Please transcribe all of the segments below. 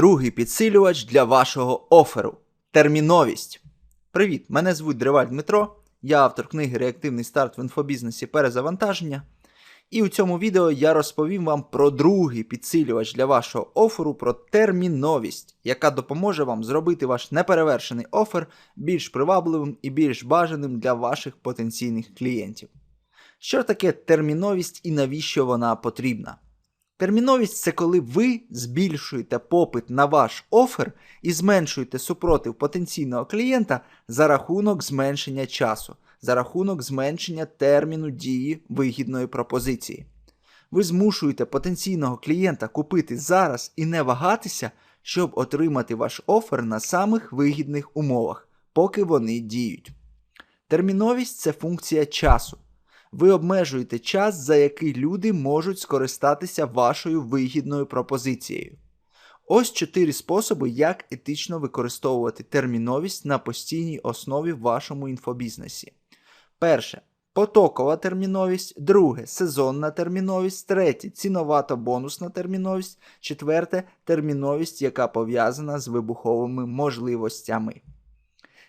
Другий підсилювач для вашого оферу терміновість. Привіт! Мене звуть Дриваль Дмитро, я автор книги Реактивний старт в інфобізнесі перезавантаження. І у цьому відео я розповім вам про другий підсилювач для вашого оферу про терміновість, яка допоможе вам зробити ваш неперевершений офер більш привабливим і більш бажаним для ваших потенційних клієнтів. Що таке терміновість і навіщо вона потрібна? Терміновість це коли ви збільшуєте попит на ваш офер і зменшуєте супротив потенційного клієнта за рахунок зменшення часу, за рахунок зменшення терміну дії вигідної пропозиції. Ви змушуєте потенційного клієнта купити зараз і не вагатися, щоб отримати ваш офер на самих вигідних умовах, поки вони діють. Терміновість це функція часу. Ви обмежуєте час, за який люди можуть скористатися вашою вигідною пропозицією. Ось чотири способи, як етично використовувати терміновість на постійній основі в вашому інфобізнесі. Перше потокова терміновість, друге сезонна терміновість, третє ціновато бонусна терміновість, четверте терміновість, яка пов'язана з вибуховими можливостями.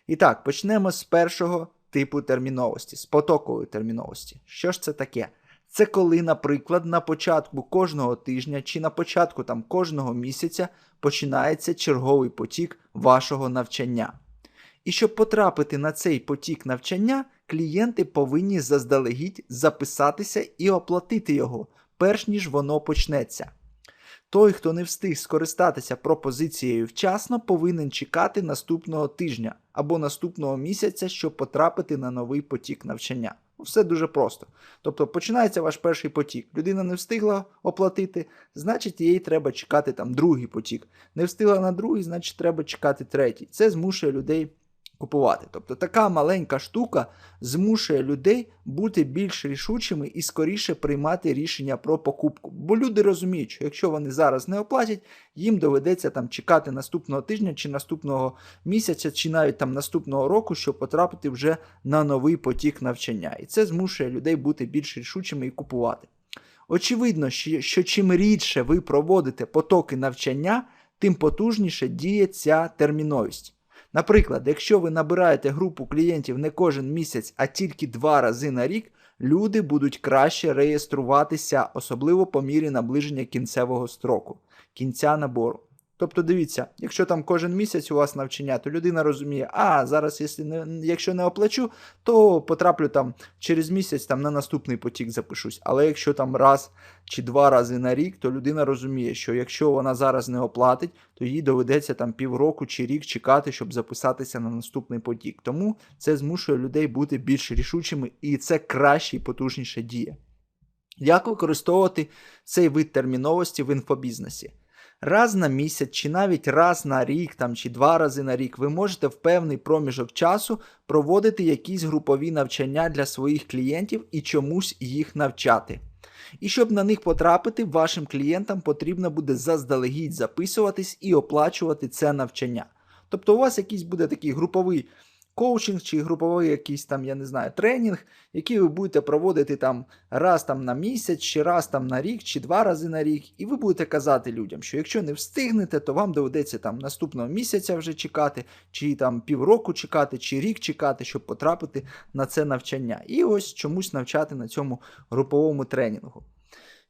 І так, почнемо з першого типу терміновості, з потокової терміновості. Що ж це таке? Це коли, наприклад, на початку кожного тижня чи на початку там кожного місяця починається черговий потік вашого навчання. І щоб потрапити на цей потік навчання, клієнти повинні заздалегідь записатися і оплатити його, перш ніж воно почнеться. Той, хто не встиг скористатися пропозицією вчасно, повинен чекати наступного тижня або наступного місяця, щоб потрапити на новий потік навчання. Все дуже просто. Тобто починається ваш перший потік. Людина не встигла оплатити, значить їй треба чекати там другий потік. Не встигла на другий, значить треба чекати третій. Це змушує людей купувати. Тобто така маленька штука змушує людей бути більш рішучими і скоріше приймати рішення про покупку. Бо люди розуміють, що якщо вони зараз не оплатять, їм доведеться там чекати наступного тижня чи наступного місяця, чи навіть там наступного року, щоб потрапити вже на новий потік навчання. І це змушує людей бути більш рішучими і купувати. Очевидно, що, чим рідше ви проводите потоки навчання, тим потужніше діє ця терміновість. Наприклад, якщо ви набираєте групу клієнтів не кожен місяць, а тільки два рази на рік, люди будуть краще реєструватися, особливо по мірі наближення кінцевого строку, кінця набору. Тобто, дивіться, якщо там кожен місяць у вас навчання, то людина розуміє, а зараз, якщо не, якщо не оплачу, то потраплю там через місяць там на наступний потік запишусь. Але якщо там раз чи два рази на рік, то людина розуміє, що якщо вона зараз не оплатить, то їй доведеться там півроку чи рік чекати, щоб записатися на наступний потік. Тому це змушує людей бути більш рішучими, і це краще і потужніше діє. Як використовувати цей вид терміновості в інфобізнесі? Раз на місяць, чи навіть раз на рік, там, чи два рази на рік, ви можете в певний проміжок часу проводити якісь групові навчання для своїх клієнтів і чомусь їх навчати. І щоб на них потрапити, вашим клієнтам потрібно буде заздалегідь записуватись і оплачувати це навчання. Тобто у вас якийсь буде такий груповий коучинг чи груповий якийсь там, я не знаю, тренінг, який ви будете проводити там раз там на місяць, чи раз там на рік, чи два рази на рік, і ви будете казати людям, що якщо не встигнете, то вам доведеться там наступного місяця вже чекати, чи там півроку чекати, чи рік чекати, щоб потрапити на це навчання. І ось чомусь навчати на цьому груповому тренінгу.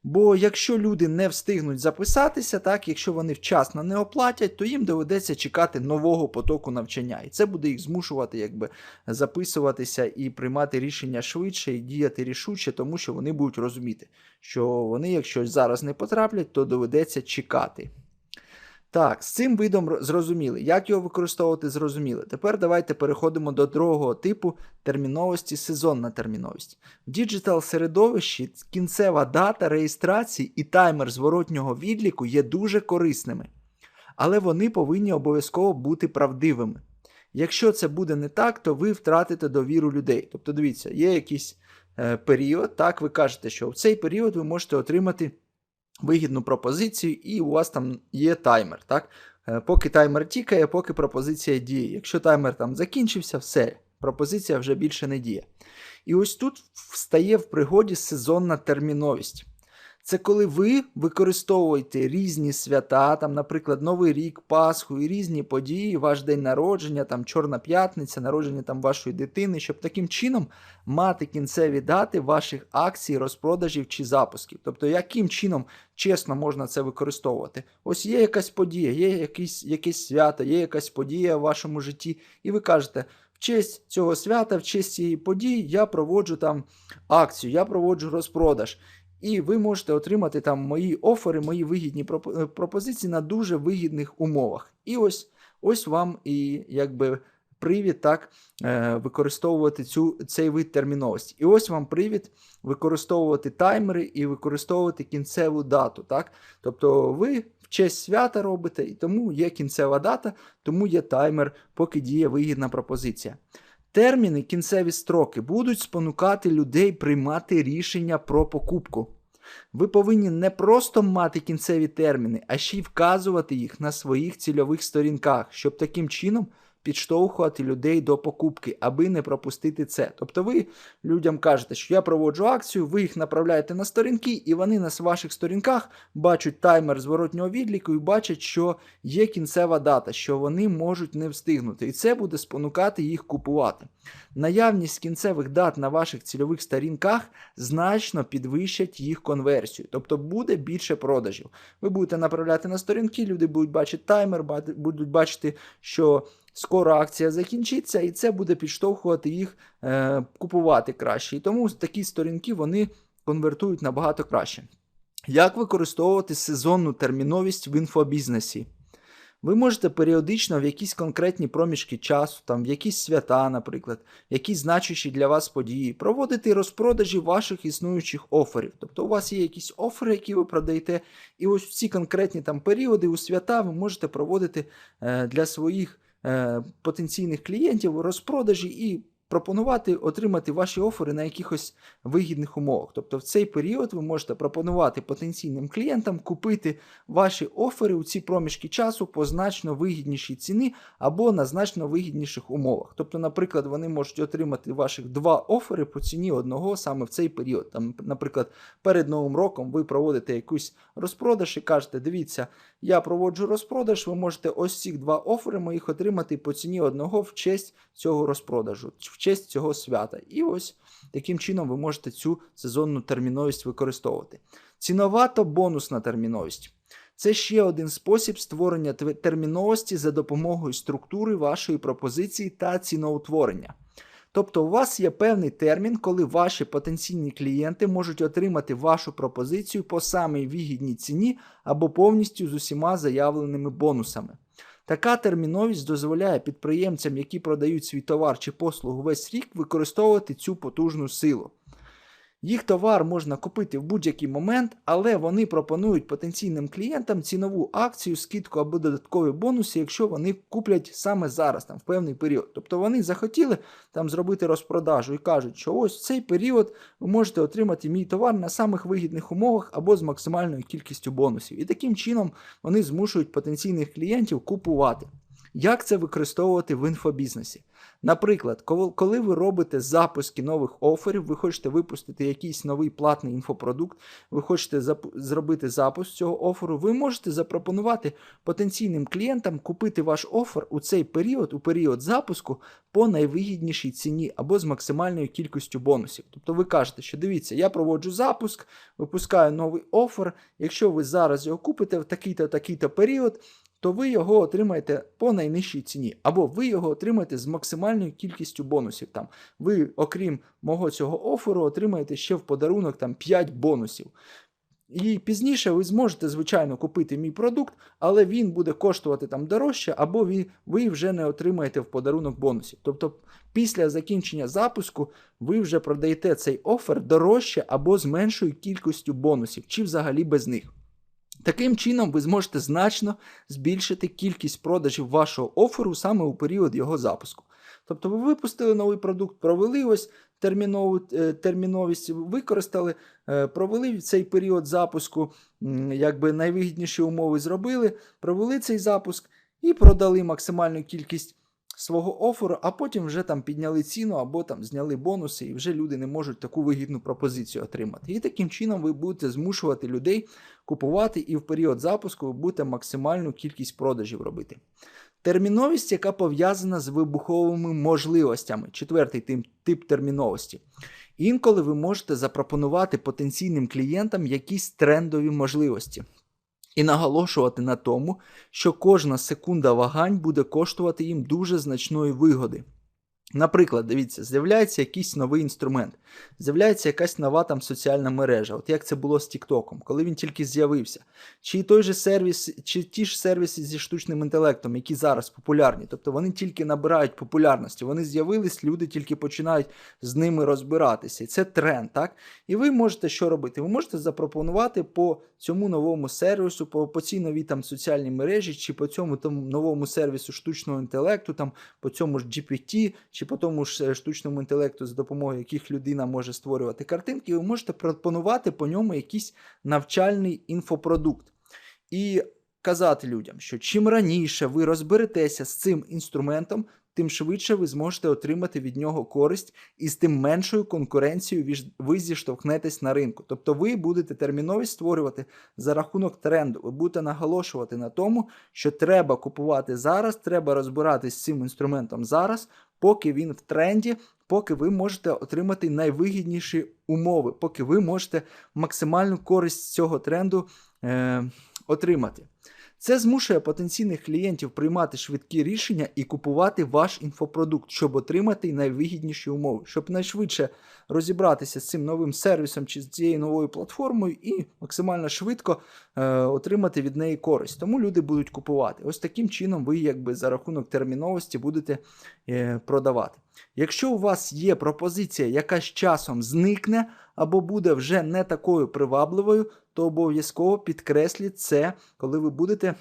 Бо якщо люди не встигнуть записатися, так, якщо вони вчасно не оплатять, то їм доведеться чекати нового потоку навчання. І це буде їх змушувати якби, записуватися і приймати рішення швидше і діяти рішуче, тому що вони будуть розуміти, що вони, якщо зараз не потраплять, то доведеться чекати. Так, з цим видом зрозуміли. Як його використовувати, зрозуміли. Тепер давайте переходимо до другого типу терміновості сезонна терміновість. В діджитал середовищі кінцева дата реєстрації і таймер зворотнього відліку є дуже корисними, але вони повинні обов'язково бути правдивими. Якщо це буде не так, то ви втратите довіру людей. Тобто, дивіться, є якийсь е, період, так, ви кажете, що в цей період ви можете отримати вигідну пропозицію, і у вас там є таймер. так? Е, поки таймер тікає, поки пропозиція діє. Якщо таймер там закінчився, все, пропозиція вже більше не діє. І ось тут встає в пригоді сезонна терміновість. Це коли ви використовуєте різні свята, там, наприклад, Новий рік, Пасху і різні події, ваш день народження, там Чорна п'ятниця, народження там вашої дитини, щоб таким чином мати кінцеві дати ваших акцій, розпродажів чи запусків. Тобто, яким чином чесно можна це використовувати? Ось є якась подія, є якийсь, якесь свято, є якась подія в вашому житті, і ви кажете. В честь цього свята, в честь цієї події я проводжу там акцію, я проводжу розпродаж. І ви можете отримати там мої офери, мої вигідні е, пропозиції на дуже вигідних умовах. І ось ось вам і якби привід так е, використовувати цю, цей вид терміновості. І ось вам привід використовувати таймери і використовувати кінцеву дату. Так? Тобто ви в честь свята робите, і тому є кінцева дата, тому є таймер, поки діє вигідна пропозиція. Терміни, кінцеві строки будуть спонукати людей приймати рішення про покупку. Ви повинні не просто мати кінцеві терміни, а ще й вказувати їх на своїх цільових сторінках, щоб таким чином підштовхувати людей до покупки, аби не пропустити це. Тобто ви людям кажете, що я проводжу акцію, ви їх направляєте на сторінки, і вони на ваших сторінках бачать таймер зворотнього відліку і бачать, що є кінцева дата, що вони можуть не встигнути. І це буде спонукати їх купувати. Наявність кінцевих дат на ваших цільових сторінках значно підвищать їх конверсію, тобто буде більше продажів. Ви будете направляти на сторінки, люди будуть бачити таймер, будуть бачити, що скоро акція закінчиться, і це буде підштовхувати їх е, купувати краще. І тому такі сторінки вони конвертують набагато краще. Як використовувати сезонну терміновість в інфобізнесі? Ви можете періодично в якісь конкретні проміжки часу, там в якісь свята, наприклад, якісь значущі для вас події, проводити розпродажі ваших існуючих оферів. Тобто у вас є якісь офери, які ви продаєте, і ось в ці конкретні там періоди у свята ви можете проводити е, для своїх потенційних клієнтів розпродажі і пропонувати отримати ваші офери на якихось вигідних умовах. Тобто в цей період ви можете пропонувати потенційним клієнтам купити ваші офери у ці проміжки часу по значно вигіднішій ціні або на значно вигідніших умовах. Тобто, наприклад, вони можуть отримати ваших два офери по ціні одного саме в цей період. Там, наприклад, перед Новим роком ви проводите якусь розпродаж і кажете, дивіться, я проводжу розпродаж, ви можете ось ці два офери моїх отримати по ціні одного в честь цього розпродажу, честь цього свята. І ось таким чином ви можете цю сезонну терміновість використовувати. Ціновато бонусна терміновість. Це ще один спосіб створення терміновості за допомогою структури вашої пропозиції та ціноутворення. Тобто у вас є певний термін, коли ваші потенційні клієнти можуть отримати вашу пропозицію по самій вигідній ціні або повністю з усіма заявленими бонусами. Така терміновість дозволяє підприємцям, які продають свій товар чи послугу весь рік, використовувати цю потужну силу. Їх товар можна купити в будь-який момент, але вони пропонують потенційним клієнтам цінову акцію, скидку або додаткові бонуси, якщо вони куплять саме зараз, там, в певний період. Тобто вони захотіли там зробити розпродажу і кажуть, що ось в цей період ви можете отримати мій товар на самих вигідних умовах або з максимальною кількістю бонусів. І таким чином вони змушують потенційних клієнтів купувати. Як це використовувати в інфобізнесі? Наприклад, коли- ви робите запуски нових оферів, ви хочете випустити якийсь новий платний інфопродукт, ви хочете зробити запуск цього оферу, ви можете запропонувати потенційним клієнтам купити ваш офер у цей період, у період запуску, по найвигіднішій ціні або з максимальною кількістю бонусів. Тобто ви кажете, що дивіться, я проводжу запуск, випускаю новий офер. Якщо ви зараз його купите в такий-то такий-то період, то ви його отримаєте по найнижчій ціні, або ви його отримаєте з максимальною кількістю бонусів. Там ви, окрім мого цього оферу, отримаєте ще в подарунок там 5 бонусів. І пізніше ви зможете, звичайно, купити мій продукт, але він буде коштувати там дорожче, або ви, ви вже не отримаєте в подарунок бонусів. Тобто, після закінчення запуску ви вже продаєте цей офер дорожче або з меншою кількістю бонусів, чи взагалі без них. Таким чином, ви зможете значно збільшити кількість продажів вашого оферу саме у період його запуску. Тобто ви випустили новий продукт, провели ось термінову е, терміновість, використали, е, провели цей період запуску, якби найвигідніші умови зробили, провели цей запуск і продали максимальну кількість свого оферу, а потім вже там підняли ціну або там зняли бонуси, і вже люди не можуть таку вигідну пропозицію отримати. І таким чином ви будете змушувати людей купувати, і в період запуску ви будете максимальну кількість продажів робити. Терміновість, яка пов'язана з вибуховими можливостями, четвертий тип, терміновості. Інколи ви можете запропонувати потенційним клієнтам якісь трендові можливості. І наголошувати на тому, що кожна секунда вагань буде коштувати їм дуже значної вигоди. Наприклад, дивіться, з'являється якийсь новий інструмент, з'являється якась нова там соціальна мережа, от як це було з Тіктоком, коли він тільки з'явився. Чи той же сервіс, чи ті ж сервіси зі штучним інтелектом, які зараз популярні, тобто вони тільки набирають популярності, вони з'явились, люди тільки починають з ними розбиратися. І це тренд, так? І ви можете що робити? Ви можете запропонувати по цьому новому сервісу, по, по цій новій там соціальній мережі, чи по цьому там новому сервісу штучного інтелекту, там по цьому ж GPT чи по тому ж штучному інтелекту, за допомогою яких людина може створювати картинки, ви можете пропонувати по ньому якийсь навчальний інфопродукт. І казати людям, що чим раніше ви розберетеся з цим інструментом, тим швидше ви зможете отримати від нього користь і з тим меншою конкуренцією ви зіштовхнетесь на ринку. Тобто ви будете терміновість створювати за рахунок тренду. Ви будете наголошувати на тому, що треба купувати зараз, треба розбиратись з цим інструментом зараз, поки він в тренді. Поки ви можете отримати найвигідніші умови, поки ви можете максимальну користь з цього тренду е, отримати. Це змушує потенційних клієнтів приймати швидкі рішення і купувати ваш інфопродукт, щоб отримати найвигідніші умови, щоб найшвидше розібратися з цим новим сервісом чи з цією новою платформою і максимально швидко е, отримати від неї користь. Тому люди будуть купувати. Ось таким чином ви, якби за рахунок терміновості, будете е, продавати. Якщо у вас є пропозиція, яка з часом зникне або буде вже не такою привабливою, то обов'язково підкресліть це, коли ви будете.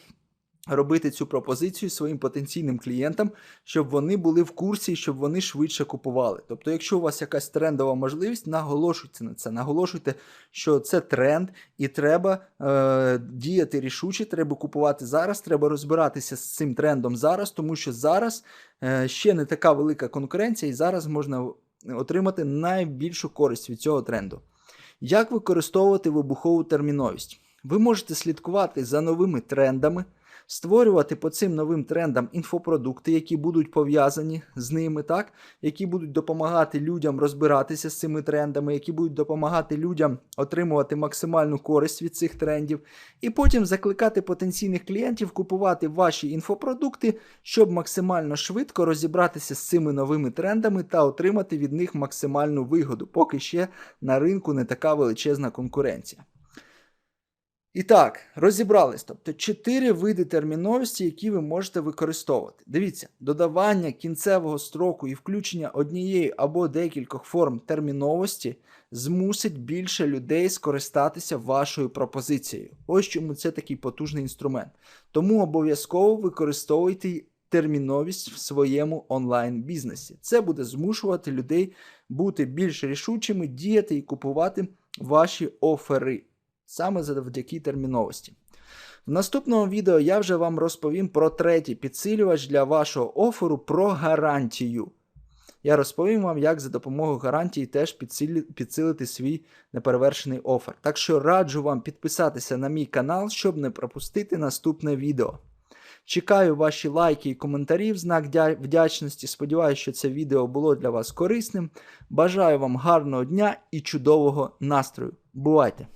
Робити цю пропозицію своїм потенційним клієнтам, щоб вони були в курсі, щоб вони швидше купували. Тобто, якщо у вас якась трендова можливість, наголошуйте на це. Наголошуйте, що це тренд, і треба е, діяти рішуче, треба купувати зараз, треба розбиратися з цим трендом зараз, тому що зараз е, ще не така велика конкуренція, і зараз можна отримати найбільшу користь від цього тренду. Як використовувати вибухову терміновість? Ви можете слідкувати за новими трендами, створювати по цим новим трендам інфопродукти, які будуть пов'язані з ними, так? які будуть допомагати людям розбиратися з цими трендами, які будуть допомагати людям отримувати максимальну користь від цих трендів, і потім закликати потенційних клієнтів купувати ваші інфопродукти, щоб максимально швидко розібратися з цими новими трендами та отримати від них максимальну вигоду, поки ще на ринку не така величезна конкуренція. І так, розібрались. Тобто чотири види терміновості, які ви можете використовувати. Дивіться, додавання кінцевого строку і включення однієї або декількох форм терміновості змусить більше людей скористатися вашою пропозицією. Ось чому це такий потужний інструмент. Тому обов'язково використовуйте терміновість в своєму онлайн-бізнесі. Це буде змушувати людей бути більш рішучими, діяти і купувати ваші офери саме завдяки терміновості. В наступному відео я вже вам розповім про третій підсилювач для вашого оферу про гарантію. Я розповім вам, як за допомогою гарантії теж підсилити свій неперевершений офер. Так що раджу вам підписатися на мій канал, щоб не пропустити наступне відео. Чекаю ваші лайки і коментарі в знак вдячності. Сподіваюся, що це відео було для вас корисним. Бажаю вам гарного дня і чудового настрою. Бувайте!